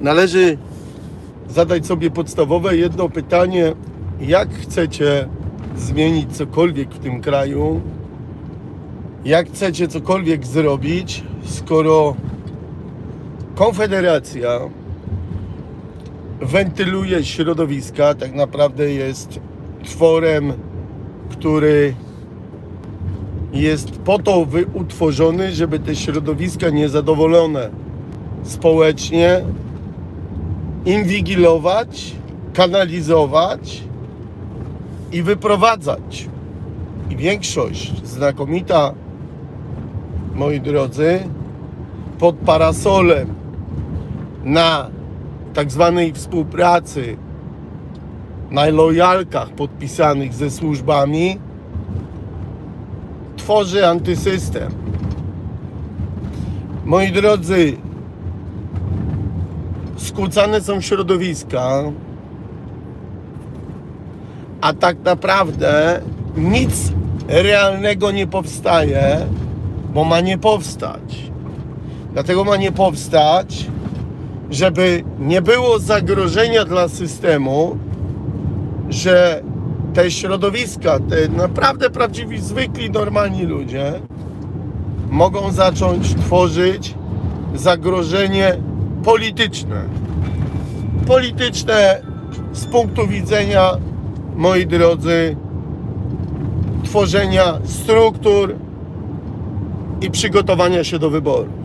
Należy zadać sobie podstawowe jedno pytanie: jak chcecie zmienić cokolwiek w tym kraju? Jak chcecie cokolwiek zrobić, skoro Konfederacja wentyluje środowiska, tak naprawdę jest tworem, który jest po to utworzony, żeby te środowiska niezadowolone społecznie inwigilować, kanalizować i wyprowadzać. I większość znakomita, moi drodzy, pod parasolem na tak zwanej współpracy, na lojalkach podpisanych ze służbami, tworzy antysystem. Moi drodzy, skłócane są środowiska, a tak naprawdę nic realnego nie powstaje, bo ma nie powstać. Dlatego ma nie powstać, żeby nie było zagrożenia dla systemu, że te środowiska, te naprawdę prawdziwi, zwykli, normalni ludzie mogą zacząć tworzyć zagrożenie polityczne. Polityczne z punktu widzenia, moi drodzy, tworzenia struktur i przygotowania się do wyborów.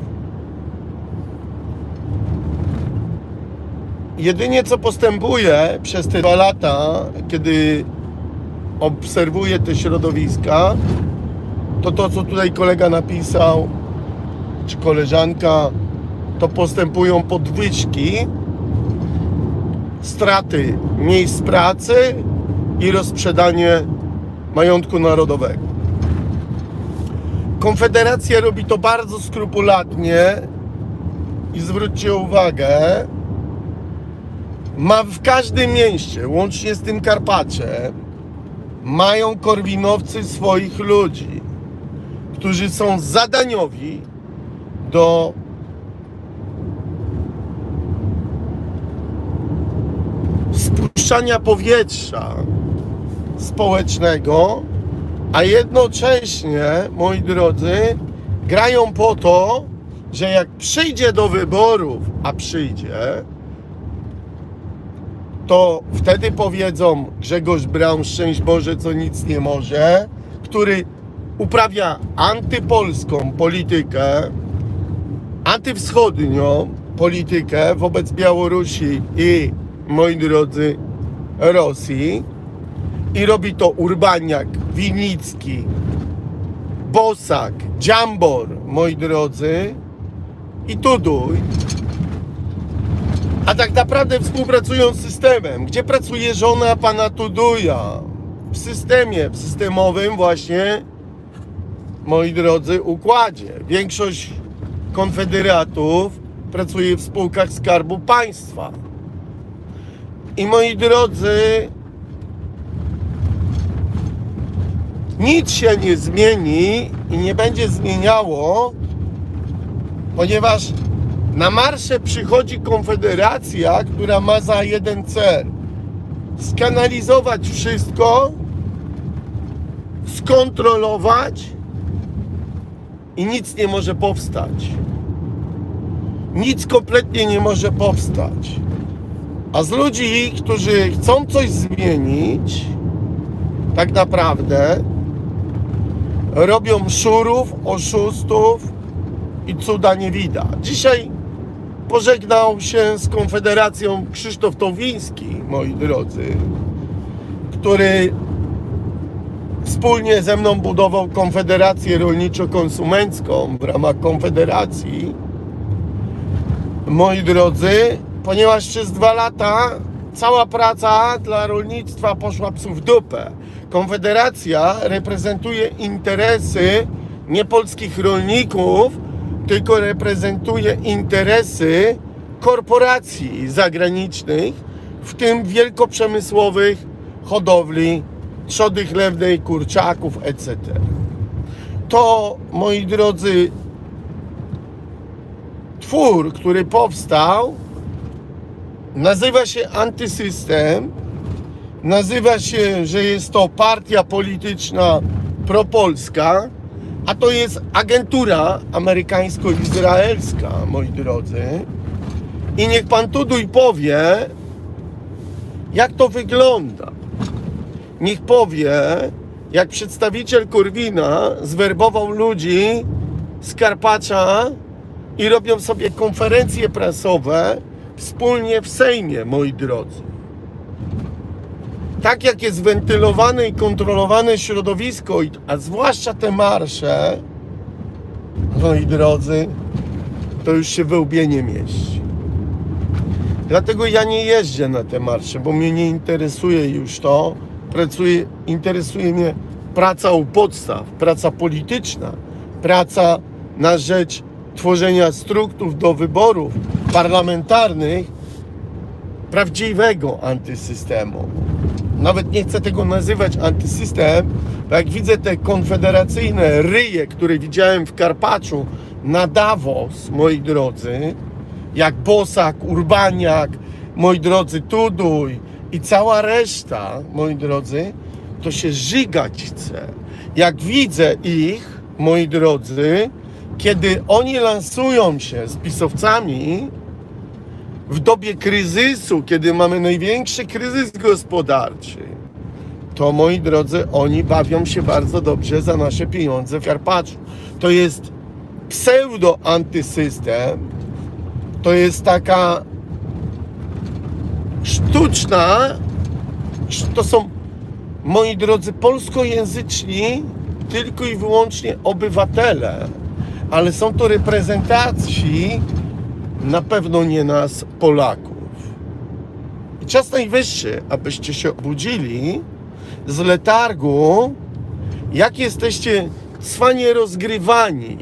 Jedynie co postępuje przez te dwa lata, kiedy obserwuję te środowiska, to to, co tutaj kolega napisał, czy koleżanka, to postępują podwyżki, straty miejsc pracy i rozprzedanie majątku narodowego. Konfederacja robi to bardzo skrupulatnie i zwróćcie uwagę, ma w każdym mieście, łącznie z tym Karpacie, mają korwinowcy swoich ludzi, którzy są zadaniowi do spuszczania powietrza społecznego, a jednocześnie, moi drodzy, grają po to, że jak przyjdzie do wyborów, a przyjdzie, to wtedy powiedzą Grzegorz Braun, szczęść Boże, co nic nie może, który uprawia antypolską politykę, antywschodnią politykę wobec Białorusi i, moi drodzy, Rosji. I robi to Urbaniak, Winicki, Bosak, Dziambor, moi drodzy, i Tuduj. A tak naprawdę współpracują z systemem. Gdzie pracuje żona pana Tuduja? W systemie, w systemowym właśnie, moi drodzy, układzie. Większość konfederatów pracuje w spółkach Skarbu Państwa. I moi drodzy, nic się nie zmieni i nie będzie zmieniało, ponieważ na marsze przychodzi Konfederacja, która ma za jeden cel skanalizować wszystko, skontrolować i nic nie może powstać. Nic kompletnie nie może powstać. A z ludzi, którzy chcą coś zmienić, tak naprawdę robią szurów, oszustów i cuda nie widać. Dzisiaj pożegnał się z Konfederacją Krzysztof Towiński, moi drodzy, który wspólnie ze mną budował Konfederację Rolniczo-Konsumencką w ramach Konfederacji. Moi drodzy, ponieważ przez dwa lata cała praca dla rolnictwa poszła psu w dupę. Konfederacja reprezentuje interesy nie polskich rolników, tylko reprezentuje interesy korporacji zagranicznych, w tym wielkoprzemysłowych hodowli trzody chlewnej, kurczaków, etc. To, moi drodzy, twór, który powstał, nazywa się Antysystem. Nazywa się, że jest to partia polityczna propolska, a to jest agentura amerykańsko-izraelska, moi drodzy. I niech pan Tuduj powie, jak to wygląda. Niech powie, jak przedstawiciel Korwina zwerbował ludzi z Karpacza i robią sobie konferencje prasowe wspólnie w Sejmie, moi drodzy. Tak jak jest wentylowane i kontrolowane środowisko, a zwłaszcza te marsze, moi drodzy, to już się we łbie nie mieści. Dlatego ja nie jeżdżę na te marsze, bo mnie nie interesuje już to. Pracuję, interesuje mnie praca u podstaw, praca polityczna, praca na rzecz tworzenia struktur do wyborów parlamentarnych prawdziwego antysystemu. Nawet nie chcę tego nazywać antysystem, bo jak widzę te konfederacyjne ryje, które widziałem w Karpaczu na Davos, moi drodzy, jak Bosak, Urbaniak, moi drodzy, Tuduj i cała reszta, moi drodzy, to się żygać chce. Jak widzę ich, moi drodzy, kiedy oni lansują się z pisowcami w dobie kryzysu, kiedy mamy największy kryzys gospodarczy, to moi drodzy, oni bawią się bardzo dobrze za nasze pieniądze w Karpaczu. To jest pseudo-antysystem, to jest taka sztuczna, to są, moi drodzy, polskojęzyczni tylko i wyłącznie obywatele, ale są to reprezentacji na pewno nie nas, Polaków. I czas najwyższy, abyście się obudzili z letargu, jak jesteście cwanie rozgrywani.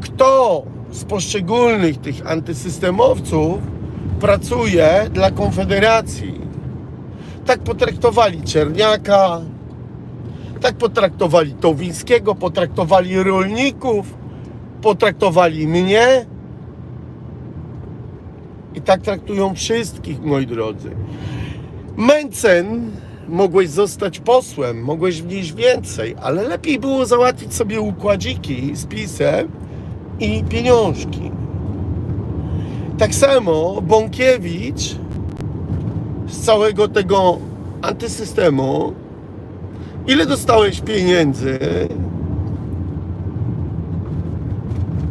Kto z poszczególnych tych antysystemowców pracuje dla Konfederacji? Tak potraktowali Czerniaka, tak potraktowali Towińskiego, potraktowali rolników, potraktowali mnie i tak traktują wszystkich, moi drodzy. Mencen mogłeś zostać posłem, mogłeś wnieść więcej, ale lepiej było załatwić sobie układziki z pisem i pieniążki. Tak samo Bąkiewicz z całego tego antysystemu, ile dostałeś pieniędzy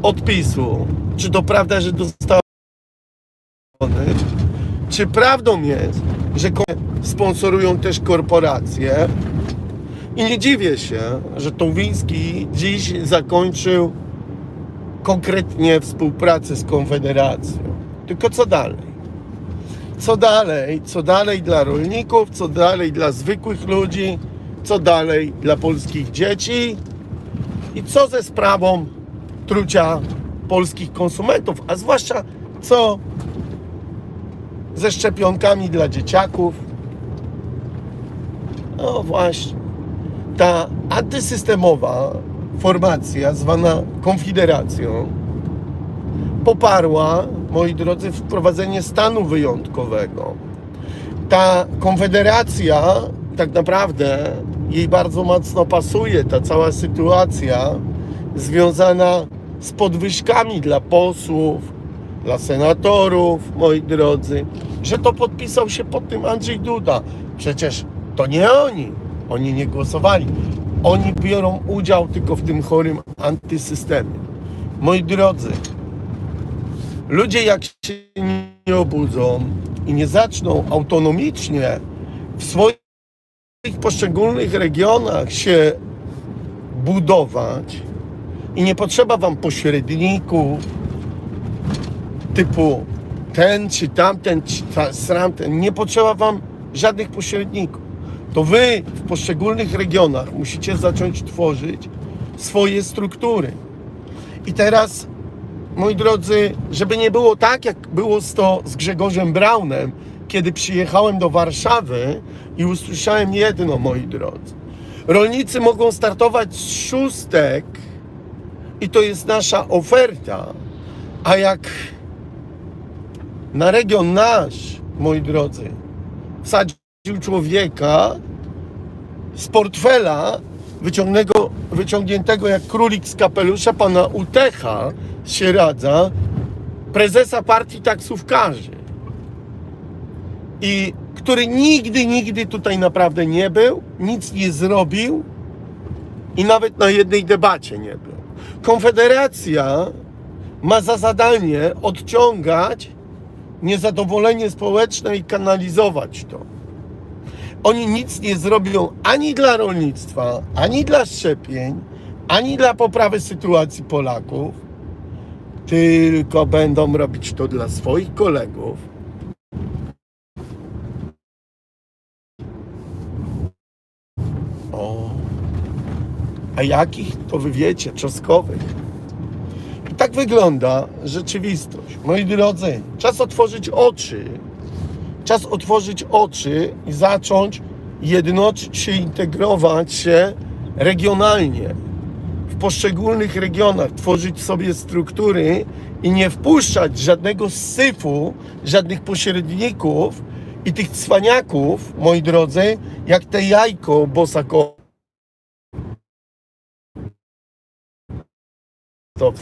od PiSu? Czy to prawda, że dostałeś? Czy prawdą jest, że sponsorują też korporacje? I nie dziwię się, że Towiński dziś zakończył konkretnie współpracę z Konfederacją. Tylko co dalej? Co dalej? Co dalej dla rolników? Co dalej dla zwykłych ludzi? Co dalej dla polskich dzieci? I co ze sprawą trucia polskich konsumentów? A zwłaszcza co ze szczepionkami dla dzieciaków? No właśnie. Ta antysystemowa formacja zwana Konfederacją poparła, moi drodzy, wprowadzenie stanu wyjątkowego. Ta konfederacja tak naprawdę jej bardzo mocno pasuje ta cała sytuacja związana z podwyżkami dla posłów, dla senatorów, moi drodzy, że to podpisał się pod tym Andrzej Duda. Przecież to nie oni, oni nie głosowali. Oni biorą udział tylko w tym chorym antysystemie. Moi drodzy, ludzie jak się nie obudzą i nie zaczną autonomicznie w swoich poszczególnych regionach się budować i nie potrzeba wam pośredników typu ten czy tamten czy ta, tamten, nie potrzeba wam żadnych pośredników. To wy w poszczególnych regionach musicie zacząć tworzyć swoje struktury. I teraz moi drodzy, żeby nie było tak, jak było z to z Grzegorzem Braunem, kiedy przyjechałem do Warszawy i usłyszałem jedno, moi drodzy. Rolnicy mogą startować z szóstek i to jest nasza oferta. A jak na region nasz, moi drodzy, wsadził człowieka z portfela wyciągniętego jak królik z kapelusza pana Utecha z Sieradza, prezesa partii taksówkarzy. I który nigdy, nigdy tutaj naprawdę nie był, nic nie zrobił i nawet na jednej debacie nie był. Konfederacja ma za zadanie odciągać niezadowolenie społeczne i kanalizować to. Oni nic nie zrobią ani dla rolnictwa, ani dla szczepień, ani dla poprawy sytuacji Polaków, tylko będą robić to dla swoich kolegów. O, a jakich to wy wiecie, czosnkowych. Tak wygląda rzeczywistość. Moi drodzy, czas otworzyć oczy. Czas otworzyć oczy i zacząć jednoczyć się, integrować się regionalnie. W poszczególnych regionach tworzyć sobie struktury i nie wpuszczać żadnego syfu, żadnych pośredników i tych cwaniaków, moi drodzy, jak te jajko bosako. To